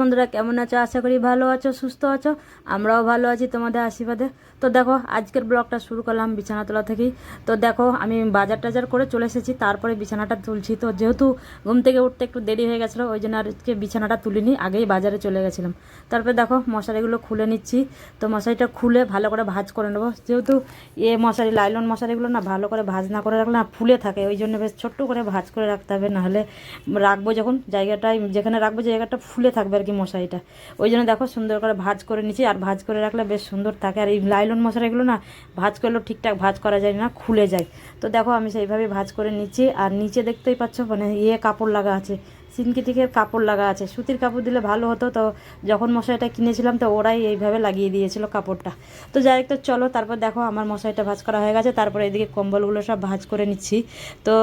বন্ধুরা, কেমন আছো? আশা করি ভালো আছো, সুস্থ আছো। আমরাও ভালো আছি তোমাদের আশীর্বাদে। তো দেখো, আজকের ব্লগটা শুরু করলাম বিছানা তোলা থেকেই। তো দেখো, আমি বাজার টাজার করে চলে এসেছি, তারপরে বিছানাটা তুলছি। তো যেহেতু ঘুম থেকে উঠতে একটু দেরি হয়ে গেছিল, ওই জন্য আজকে বিছানাটা তুলিনি, আগেই বাজারে চলে গেছিলাম। তারপরে দেখো, মশারিগুলো খুলে নিচ্ছি। তো মশারিটা খুলে ভালো করে ভাজ করে নেব। যেহেতু এ মশারি, লাইলন মশারিগুলো না ভালো করে ভাজ না করে রাখলে না ফুলে থাকে, ওই জন্য বেশ ছোট্ট করে ভাজ করে রাখতে হবে। নাহলে রাখব যখন জায়গাটায় যেখানে রাখব জায়গাটা ফুলে থাকবে আর কি মশারিটা। ওই জন্য দেখো সুন্দর করে ভাজ করে নিচ্ছি, আর ভাজ করে রাখলে বেশ সুন্দর থাকে। আর এই লাইলন মশারিগুলো না, ভাজ করলেও ঠিকঠাক ভাজ করা যায় না, খুলে যায়। তো দেখো আমি সেইভাবে ভাজ করে নিচ্ছি, আর নিচে দেখতেই পাচ্ছ মানে ইয়ে কাপড় লাগা আছে। সিনকেটিকের কাপড় লাগা আছে। সুতির কাপড় দিলে ভালো হতো, তো যখন মশারিটা কিনেছিলাম, তো ওরাই এইভাবে লাগিয়ে দিয়েছিল কাপড়টা। তো যাই তো চলো, তারপর দেখো আমার মশারিটা ভাজ করা হয়ে গেছে, তারপরে এদিকে কম্বলগুলো সব ভাজ করে নিচ্ছি। তো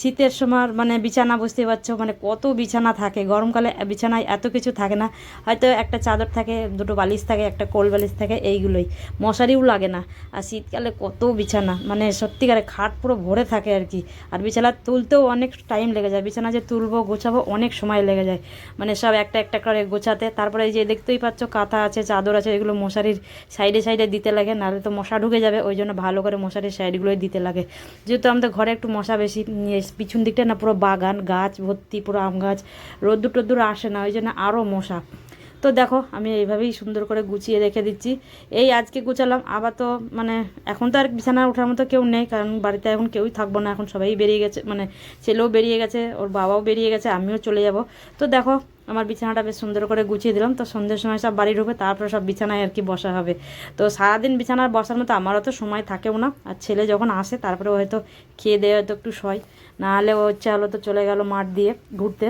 শীতের সময় মানে বিছানা বুঝতে পারছ মানে কত বিছানা থাকে, গরমকালে বিছানায় এত কিছু থাকে না। হয়তো একটা চাদর থাকে, দুটো বালিশ থাকে, একটা কোল বালিশ থাকে, এইগুলোই। মশারিও লাগে না। আর শীতকালে কত বিছানা মানে সত্যিকারে খাট পুরো ভরে থাকে আর কি। আর বিছানা তুলতেও অনেক টাইম লেগে যায়। বিছানা যে তুলবো, গোছাবো অনেক সময় লেগে যায়। মানে সব একটা একটা করে গোছাতে, তারপরে এই যে দেখতেই পাচ্ছ কাঁথা আছে, চাদর আছে, এগুলো মশারির সাইডে সাইডে দিতে লাগে, নাহলে তো মশা ঢুকে যাবে, ওই জন্য ভালো করে মশারির সাইডগুলোই দিতে লাগে। যেহেতু আমাদের ঘরে একটু মশা বেশি পিছন দিকটা না পুরো বাগান, গাছ ভর্তি, পুরো আম গাছ রোদ্দুর টোদ্দুর আসে না, ওই জন্য আরও মশা। তো দেখো, আমি এইভাবেই সুন্দর করে গুছিয়ে রেখে দিচ্ছি। এই আজকে গুছালাম, আবার তো মানে এখন তো আর বিছানা ওঠার মতো কেউ নেই, কারণ বাড়িতে এখন কেউই থাকব না, এখন সবাই বেরিয়ে গেছে মানে ছেলেও বেরিয়ে গেছে, ওর বাবাও বেরিয়ে গেছে, আমিও চলে যাব। তো দেখো, আমার বিছানাটা বেশ সুন্দর করে গুছিয়ে দিলাম, তো সন্ধ্যের সময় সব বাড়ি ঢুকে তারপরে সব বিছানায় আর কি বসা হবে। তো সারাদিন বিছানার বসার মতো আমারও তো সময় থাকেও না, আর ছেলে যখন আসে তারপরে হয়তো খেয়ে দেয় হয়তো একটু শয়, নাহলে ও হচ্ছে হলো তো চলে গেল মাঠ দিয়ে ঘুরতে।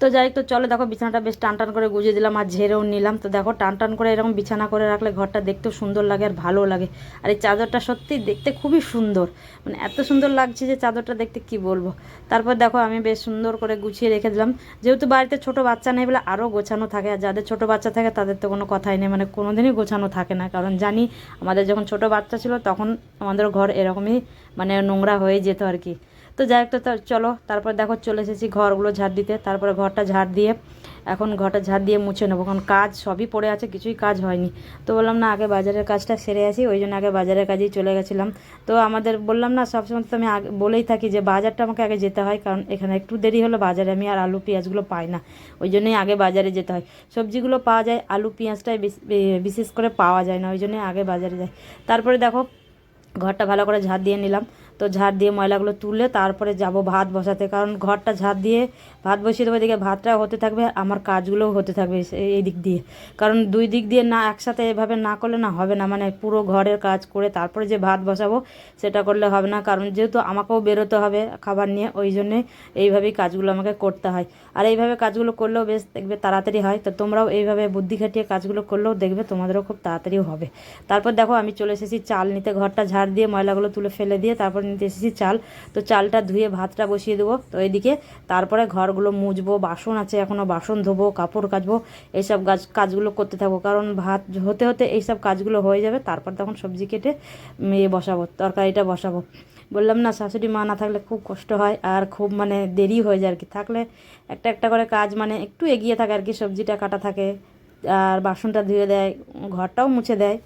তো যাই তো চলো দেখো, বিছানাটা বেশ টান টান করে গুজিয়ে দিলাম আর ঝেড়েও নিলাম। তো দেখো টান টান করে এরকম বিছানা করে রাখলে ঘরটা দেখতেও সুন্দর লাগে আর ভালো লাগে। আর এই চাদরটা সত্যি দেখতে খুবই সুন্দর। মানে এত সুন্দর লাগছে যে চাদরটা দেখতে কি বলব? তারপর দেখো, আমি বেশ সুন্দর করে গুছিয়ে রেখে দিলাম। যেহেতু বাড়িতে ছোট বাচ্চা নেই বলে আরও গোছানো থাকে, আর যাদের ছোট বাচ্চা থাকে তাদের তো কোনো কথাই নেই। মানে কোনো দিনই গোছানো থাকে না। কারণ জানি, আমাদের যখন ছোট বাচ্চা ছিল, তখন আমাদের ঘর এরকমই মানে নোংরা হয়ে যেত আর কি। তো যাই তা- চলো, তারপর দেখো চলে এসেছি ঘরগুলো ঝাড় দিতে। তারপরে ঘরটা ঝাড় দিয়ে, এখন ঘরটা ঝাড় দিয়ে মুছে নেব, কারণ কাজ সবই পড়ে আছে, কিছুই কাজ হয়নি। তো বললাম, না, আগে বাজারের কাজটা সেরে আসি, ওই জন্য আগে বাজারের কাজেই চলে গেছিলাম। তো আমাদের বললাম, না, সবসময় তো আমি আগে, বলেই থাকি যে বাজারটা আমাকে আগে যেতে হয়, কারণ এখানে একটু দেরি হলো, বাজারে আমি আর আলু, পেঁয়াজগুলো পাই না। ওই জন্যই আগে বাজারে যেতে হয়। সবজিগুলো পাওয়া যায়, আলু, পেঁয়াজটাই বিশেষ করে পাওয়া যায় না, ওই জন্যই আগে বাজারে যায় তারপরে দেখো, ঘরটা ভালো করে ঝাড় দিয়ে নিলাম। তো ঝাড় দিয়ে ময়লাগুলো তুললে তারপরে যাব ভাত বসাতে। কারণ ঘরটা ঝাড় দিয়ে ভাত বসিয়ে দেবো এদিকে ভাতটা হতে থাকবে আমার কাজগুলোও হতে থাকবে এই দিক দিয়ে। কারণ দুই দিক দিয়ে না একসাথে এভাবে না করলে না হবে না। মানে পুরো ঘরের কাজ করে তারপরে যে ভাত বসাবো সেটা করলে হবে না। কারণ যেহেতু আমাকেও বেরোতে হবে খাবার নিয়ে, ওই জন্যে এইভাবেই কাজগুলো আমাকে করতে হয়। আর এইভাবে কাজগুলো করলেও বেশ দেখবে তাড়াতাড়ি হয়। তো তোমরাও এইভাবে বুদ্ধি খাটিয়ে কাজগুলো করলেও দেখবে তোমাদেরও খুব তাড়াতাড়িও হবে। তারপর দেখো আমি চলে এসেছি চাল নিতে। ঘরটা ঝাড় দিয়ে ময়লাগুলো তুলে ফেলে দিয়ে তারপর নিতে এসেছি চাল। তো চালটা ধুয়ে ভাতটা বসিয়ে দেবো। তো এইদিকে তারপরে ঘরগুলো মুছবো, বাসন আছে এখনও বাসন ধোবো, কাপড় কাচবো, এইসব কাজ কাজগুলো করতে থাকব। কারণ ভাত হতে হতে এইসব কাজগুলো হয়ে যাবে, তারপর তখন সবজি কেটে ইয়ে বসাবো, তরকারিটা বসাবো। বললাম, না শাশুড়ি মা না থাকলে খুব কষ্ট হয় আর খুব মানে দেরি হয়ে যায় আর কি থাকলে একটা একটা করে কাজ মানে একটু এগিয়ে থাকে আর কি সবজিটা কাটা থাকে, আর বাসনটা ধুয়ে দেয়, ঘরটাও মুছে দেয়।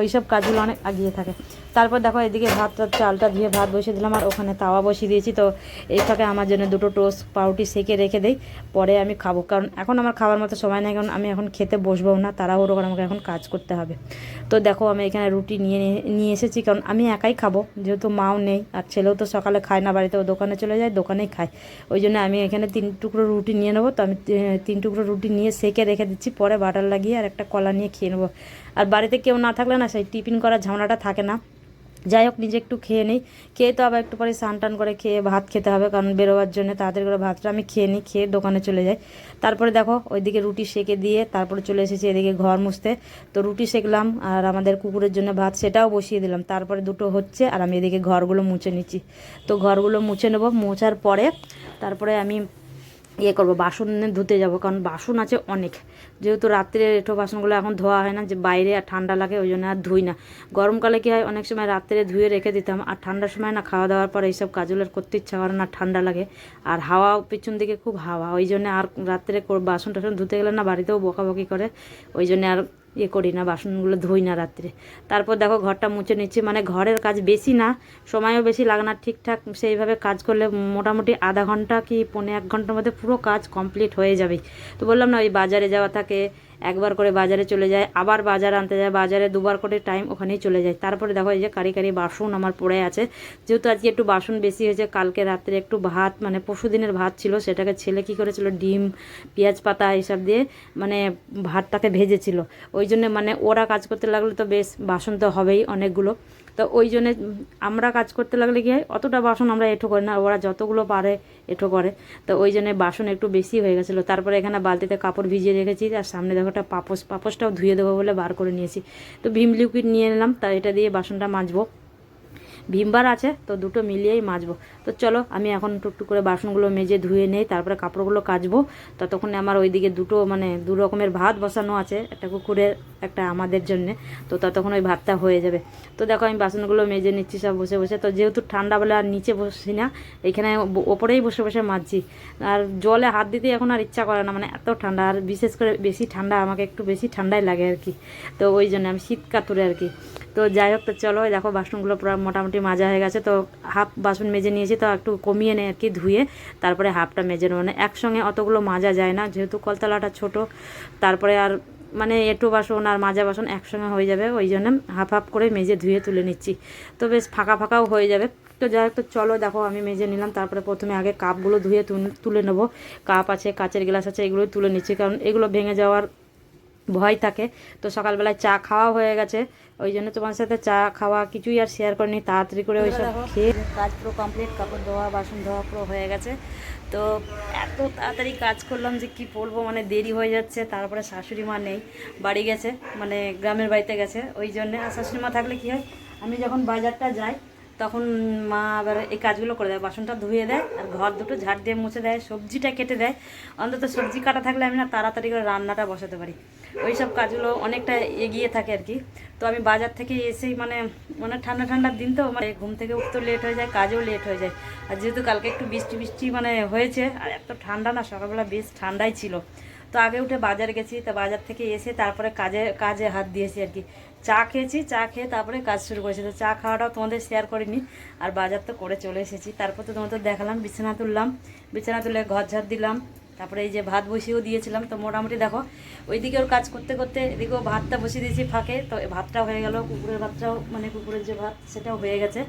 ওইসব কাজগুলো অনেক এগিয়ে থাকে। তারপর দেখো এদিকে ভাতটা চালটা ধুয়ে ভাত বসিয়ে দিলাম আর ওখানে তাওয়া বসিয়ে দিয়েছি। তো এই ফাঁকে আমার জন্য দুটো টোস্ট, পাউরুটি সেকে রেখে দেই, পরে আমি খাব। কারণ এখন আমার খাবার মতো সময় নেই, কারণ আমি এখন খেতে বসবো না, তাড়াহুড়ো করে আমাকে এখন কাজ করতে হবে। তো দেখো আমি এখানে রুটি নিয়ে নিয়ে এসেছি, কারণ আমি একাই খাব, যেহেতু মাও নেই, আর ছেলেও তো সকালে খায় না, বাড়িতে ও দোকানে চলে যায়, দোকানেই খায়। ওই জন্য আমি এখানে তিন টুকরো রুটি নিয়ে নেব, তো আমি তিন টুকরো রুটি নিয়ে সেকে রেখে দিচ্ছি, পরে বাটার লাগিয়ে আর একটা কলা নিয়ে খেয়ে নেব। আর বাড়িতে কেউ না থাকলে না সেই টিফিন করার ঝামেলাটা থাকে না। যাই হোক, নিজে একটু খেয়ে নিই। খেয়ে তো আবার একটু পরে স্নান টান করে খেয়ে ভাত খেতে হবে, কারণ বেরোবার জন্য তাড়াতাড়ি করে ভাতটা আমি খেয়ে নিই, খেয়ে দোকানে চলে যাই। তারপরে দেখো, ওইদিকে রুটি সেকে দিয়ে তারপরে চলে এসেছি এদিকে ঘর মুছতে। তো রুটি সেকলাম আর আমাদের কুকুরের জন্য ভাত সেটাও বসিয়ে দিলাম। তারপরে দুটো হচ্ছে আর আমি এদিকে ঘরগুলো মুছে নিচ্ছি। তো ঘরগুলো মুছে নেব। মোছার পরে তারপরে আমি ইয়ে করব, বাসন ধুতে যাব, কারণ বাসন আছে অনেক। যেহেতু রাত্রে এঁঠো বাসনগুলো এখন ধোয়া হয় না, যে বাইরে আর ঠান্ডা লাগে, ওই জন্য আর ধুই না। গরমকালে কী হয়, অনেক সময় রাত্রে ধুয়ে রেখে দিতাম, আর ঠান্ডার সময় না খাওয়া দাওয়ার পর এইসব কাজগুলো করতে ইচ্ছা করে না, ঠান্ডা লাগে। আর হাওয়া পিছন দিকে খুব হাওয়া, ওই জন্য আর রাত্রে বাসন টাসন ধুতে গেলে না বাড়িতেও বকাবকি করে, ওই জন্য আর ইয়ে করি না, বাসনগুলো ধুই না রাত্রে। তারপর দেখো ঘরটা মুছে নিচ্ছি মানে ঘরের কাজ বেশি না, সময়ও বেশি লাগে না ঠিকঠাক সেইভাবে কাজ করলে মোটামুটি আধা ঘণ্টা কি পৌনে এক ঘণ্টার মধ্যে পুরো কাজ কমপ্লিট হয়ে যাবে। তো বললাম না, ওই বাজারে যাওয়া থাকে একবার করে বাজারে চলে যায়, আবার বাজার আনতে যায়, বাজারে দুবার করে টাইম ওখানেই চলে যায়। তারপরে দেখো এই যে কারি কারি বাসন আমার পড়ে আছে। যেহেতু আজকে একটু বাসন বেশি হয়েছে, কালকে রাত্রে একটু ভাত মানে পরশু দিনের ভাত ছিল, সেটাকে ছেলে কি করেছিল, ডিম, পেঁয়াজ পাতা এইসব দিয়ে মানে ভাতটাকে ভেজেছিল। ওই জন্য মানে ওরা কাজ করতে লাগলে তো বেশ, বাসন তো হবেই অনেকগুলো। তো ওই জন্যে আমরা কাজ করতে লাগলে কি হয়, অতটা বাসন আমরা এঁঠো করি না ওরা যতগুলো পারে এঁঠো করে। তো ওই জন্যে বাসন একটু বেশি হয়ে গেছিল। তারপরে এখানে বালতিতে কাপড় ভিজিয়ে রেখেছি, আর সামনে দেখো একটা পাপস, পাপসটাও ধুয়ে দেবো বলে বার করে নিয়েছি। তো ভীম লিকুইড নিয়ে নিলাম, তা এটা দিয়ে বাসনটা মাজবো। ভীমবার আছে, তো দুটো মিলিয়েই মাজবো। তো চলো, আমি এখন টুকটুক করে বাসনগুলো মেজে ধুয়ে নেই, তারপরে কাপড়গুলো কাচবো। ততক্ষণে আমার ওইদিকে দুটো মানে দু রকমের ভাত বসানো আছে, একটা কুকুরের, একটা আমাদের জন্যে। তো ততক্ষণ ওই ভাতটা হয়ে যাবে। তো দেখো, আমি বাসনগুলো মেজে নিচ্ছি, সব বসে বসে। তো যেহেতু ঠান্ডা বলে আর নিচে বসছি না, এখানে ওপরেই বসে বসে মাজছি। আর জলে হাত দিতে এখন আর ইচ্ছা করে না মানে এত ঠান্ডা। আর বিশেষ করে বেশি ঠান্ডা, আমাকে একটু বেশি ঠান্ডাই লাগে আর কি। তো ওই জন্য আমি শীত কাতুরে আর কি। তো যাই হোক, তো চলো দেখো, বাসনগুলো পুরো মোটামুটি মাজা হয়ে গেছে। তো হাফ বাসন মেজে নিয়েছি তো একটু কমিয়ে নেয় আর কি, ধুয়ে তারপরে হাফটা মেজে নেব। মানে একসঙ্গে অতগুলো মাজা যায় না, যেহেতু কলতলাটা ছোট, তারপরে আর মানে এঁটো বাসন আর মাজা বাসন একসঙ্গে হয়ে যাবে, ওই জন্য হাফ হাফ করে মেজে ধুয়ে তুলে নিচ্ছি। তো বেশ ফাঁকা ফাঁকাও হয়ে যাবে। তো যাই তো চলো দেখো, আমি মেজে নিলাম, তারপরে প্রথমে আগে কাপগুলো ধুয়ে তুলে নেব। কাপ আছে, কাচের গ্লাস আছে, এগুলোই তুলে নিচ্ছি, কারণ এগুলো ভেঙে যাওয়ার ভয় থাকে। তো সকালবেলায় চা খাওয়া হয়ে গেছে। ওই জন্য তোমার সাথে চা খাওয়া কিছুই আর শেয়ার করিনি। তাড়াতাড়ি করে ওইসব খেয়ে কাজ পুরো কমপ্লিট কাপড় ধোয়া বাসন ধোয়া পুরো হয়ে গেছে। তো এত তাড়াতাড়ি কাজ করলাম যে কি বলব মানে দেরি হয়ে যাচ্ছে। তারপরে শাশুড়ি মা নেই বাড়ি গেছে মানে গ্রামের বাড়িতে গেছে। ওই জন্যে আর শাশুড়ি মা থাকলে কি হয় আমি যখন বাজারটা যাই তখন মা আবার এই কাজগুলো করে দেয়, বাসনটা ধুয়ে দেয়, আর ঘর দুটো ঝাড় দিয়ে মুছে দেয়, সবজিটা কেটে দেয়। অন্তত সবজি কাটা থাকলে আমি না তাড়াতাড়ি করে রান্নাটা বসাতে পারি। ওই সব কাজগুলো অনেকটা এগিয়ে থাকে আর কি। তো আমি বাজার থেকে এসেই মানে মানে ঠান্ডা ঠান্ডার দিন তো মানে ঘুম থেকে উঠতেও লেট হয়ে যায়, কাজেও লেট হয়ে যায়। আর যেহেতু কালকে একটু বৃষ্টি বৃষ্টি মানে হয়েছে, আর এত ঠান্ডা না, সকালবেলা বেশ ঠান্ডাই ছিল। তো আগে উঠে বাজার গেছি, তো বাজার থেকে এসে তারপরে কাজে কাজে হাত দিয়েছি আর কি। চা খেয়েছি, চা খেয়ে তারপরে কাজ শুরু করেছি। তো চা খাওয়াটাও তোমাদের শেয়ার করিনি, আর বাজার তো করে চলে এসেছি। তারপর তো তোমাদের দেখালাম, বিছানা তুললাম, বিছানা তুলে ঘর ঝাড় দিলাম। তারপরে এই যে ভাত বসিয়েও দিয়েছিলাম, তো মোটামুটি দেখো, ওইদিকে ওর কাজ করতে করতে এদিকেও ভাতটা বসিয়ে দিয়েছি ফাঁকে। তো ভাতটা হয়ে গেল, কুকুরের ভাতটাও মানে কুকুরের যে ভাত, সেটাও হয়ে গেছে।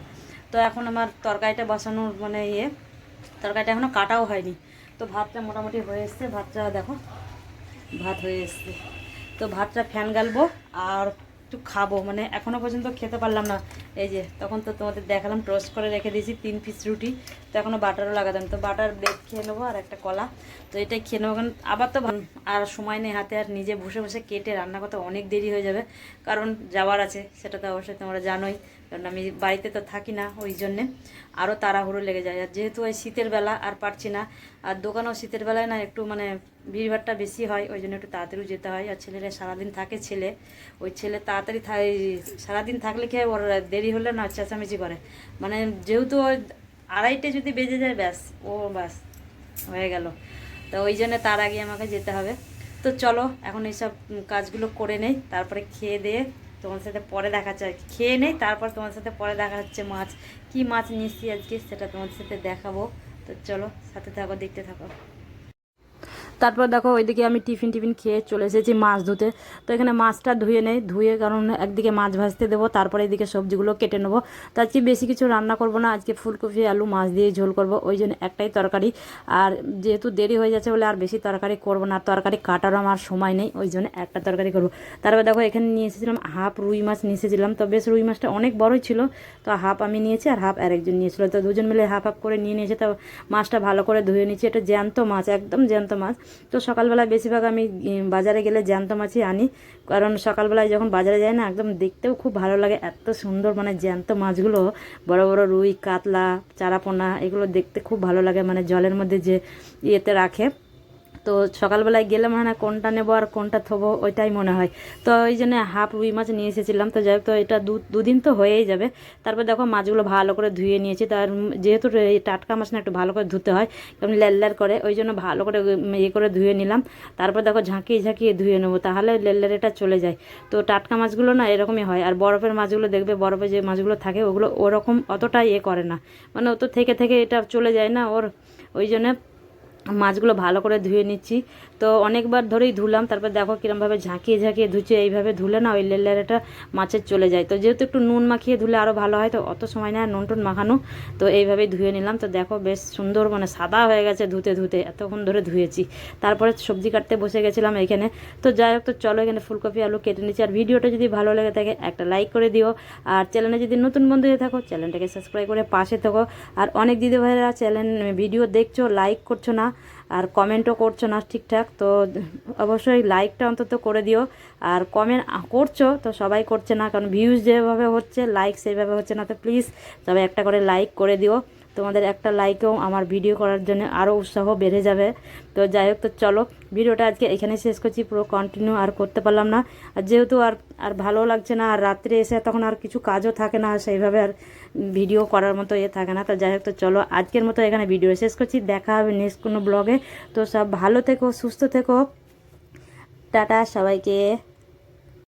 তো এখন আমার তরকারিটা বসানোর মানে ইয়ে তরকারিটা এখনও কাটাও হয়নি। তো ভাতটা মোটামুটি হয়ে এসছে, ভাতটা দেখো, ভাত হয়ে এসছে। তো ভাতটা ফ্যান গালবো, আর একটু খাব। মানে এখনও পর্যন্ত খেতে পারলাম না। এই যে, তখন তো তোমাদের দেখালাম টোস্ট করে রেখে দিয়েছি, তিন পিস রুটি। তো এখনও বাটারও লাগাতাম। তো বাটার ব্রেড খেয়ে নেব আর একটা কলা। তো এটাই খেয়ে নেব কারণ আবার তো আর সময় নেই হাতে, আর নিজে বসে বসে কেটে রান্না করতে অনেক দেরি হয়ে যাবে। কারণ যাওয়ার আছে, সেটা তো অবশ্যই তোমরা জানোই। কারণ আমি বাড়িতে তো থাকি না ওই জন্যে। আরও তাড়াহুড়ো লেগে যায়। আর যেহেতু ওই শীতের বেলা আর পারছি না, আর দোকানও শীতের বেলায় না একটু মানে ভিড়ভাড়টা বেশি হয়, ওই জন্য একটু তাড়াতাড়ি যেতে হয়। আর ছেলেরা সারাদিন থাকে ছেলে, ওই ছেলে তাড়াতাড়ি সারাদিন থাকলে কি ওর দেরি হলে না চেঁচামেচি করে। মানে যেহেতু ওই আড়াইটে যদি বেজে যায়, ব্যাস, ও ব্যাস, হয়ে গেল। তো ওই জন্য তার আগে আমাকে যেতে হবে। তো চলো, এখন এইসব কাজগুলো করে নেই, তারপরে খেয়ে দিয়ে তোমার সাথে পরে দেখা হচ্ছে আর। খেয়ে নেই, তারপর তোমার সাথে পরে দেখা হচ্ছে মাছ। কি মাছ নিচ্ছি আজকে সেটা তোমাদের সাথে দেখাবো। তো চলো, সাথে থাকো, দেখতে থাকো। তারপর দেখো ওইদিকে আমি টিফিন টিফিন খেয়ে চলে এসেছি মাছ ধুতে। তো এখানে মাছটা ধুয়ে নেই, ধুয়ে কারণ একদিকে মাছ ভাজতে দেবো, তারপরে এদিকে সবজিগুলো কেটে নেব। তো আজকে বেশি কিছু রান্না করব না, আজকে ফুলকপি, আলু, মাছ দিয়ে ঝোল করব, ওই জন্য একটাই তরকারি। আর যেহেতু দেরি হয়ে যাচ্ছে বলে আর বেশি তরকারি করব না, তরকারি কাটারও আমার সময় নেই, ওই জন্য একটা তরকারি করব। তারপর দেখো এখানে নিয়ে এসেছিলাম হাফ রুই মাছ নিয়ে এসেছিলাম, তো বেশ রুই মাছটা অনেক বড়ই ছিল, তো হাফ আমি নিয়েছি আর হাফ আরেকজন নিয়েছিল, তো দুজন মিলে হাফ হাফ করে নিয়ে নিয়েছে, তো মাছটা ভালো করে ধুয়ে নিয়েছি, এটা জ্যান্ত মাছ, একদম জ্যান্ত মাছ। তো সকালবেলায় বেশিরভাগ আমি বাজারে গেলে জ্যান্ত মাছই আনি। কারণ সকালবেলায় যখন বাজারে যাই না, একদম দেখতেও খুব ভালো লাগে এত সুন্দর মানে জ্যান্ত মাছগুলো। বড় বড় রুই, কাতলা, চারাপোনা, এগুলো দেখতে খুব ভালো লাগে। মানে জলের মধ্যে যে ইয়েতে রাখে। তো সকালবেলায় গেলে মনে হয় কোনটা নেব আর কোনটা থবো, ওইটাই মনে হয়। তো ওই জন্য হাফ রুই মাছ নিয়ে এসেছিলাম। তো যাই তো এটা দু, দুদিন তো হয়েই যাবে। তারপর দেখো মাছগুলো ভালো করে ধুয়ে নিয়েছি। তার যেহেতু টাটকা মাছ না একটু ভালো করে ধুতে হয় কেমন লেল্লার করে, ওই জন্য ভালো করে ইয়ে করে ধুয়ে নিলাম। তারপর দেখো ঝাঁকিয়ে ঝাঁকিয়ে ধুয়ে নেব, তাহলে লেল্লারেটা চলে যায়। তো টাটকা মাছগুলো না এরকমই হয়। আর বরফের মাছগুলো দেখবে, বরফে যে মাছগুলো থাকে, ওগুলো ওরকম অতটা ইয়ে করে না। মানে ও তো থেকে থেকে এটা চলে যায় না ওর। ওই জন্য মাছগুলো ভালো করে ধুয়ে নিচ্ছি। তো অনেকবার ধরেই ধুলাম, তারপর দেখো কিরমভাবে ঝাঁকিয়ে ঝাঁকিয়ে ধুচ্ছে, এইভাবে ধুলে না ওই লেলারেটা মাছের চলে যায়। তো যেহেতু একটু নুন মাখিয়ে ধুলে আরও ভালো হয়, তো অত সময় না নুন টুন মাখানো। তো এইভাবেই ধুয়ে নিলাম। তো দেখো বেশ সুন্দর মানে সাদা হয়ে গেছে ধুতে ধুতে, এতক্ষণ ধরে ধুয়েছি। তারপরে সবজি কাটতে বসে গেছিলাম এখানে। তো যাই হোক, তো চলো এখানে ফুলকপি, আলু কেটে নিচ্ছি আর ভিডিওটা যদি ভালো লেগে থাকে, একটা লাইক করে দিও। আর চ্যানেলে যদি নতুন বন্ধু হয়ে থাকো, চ্যানেলটাকে সাবস্ক্রাইব করে পাশে থাকো। আর অনেক দিদি ভাইয়েরা চ্যানেল ভিডিও দেখছ, লাইক করছ না আর কমেন্টও করছ না ঠিকঠাক, তো অবশ্যই লাইকটা অন্তত করে দিও। আর কমেন্ট করছ, তো সবাই করছে না, কারণ ভিউজ যেভাবে হচ্ছে লাইক সেভাবে হচ্ছে না, তো প্লিজ সবাই একটা করে লাইক করে দিও। তোমাদের একটা লাইকেও আমার ভিডিও করার জন্য আরও উৎসাহ বেড়ে যাবে। তো যাই হোক, তো চলো ভিডিওটা আজকে এখানে শেষ করছি, পুরো কন্টিনিউ আর করতে পারলাম না। আর যেহেতু আর আর ভালো লাগছে না, আর রাত্রে এসে তখন আর কিছু কাজও থাকে না, সেইভাবে আর ভিডিও করার মতো ইয়ে থাকে না। তো যাই হোক, তো চলো, আজকের মতো এখানে ভিডিও শেষ করছি। দেখা হবে নেক্সট কোনো ব্লগে তো সব ভালো থেকো, সুস্থ থেকো। টাটা সবাইকে।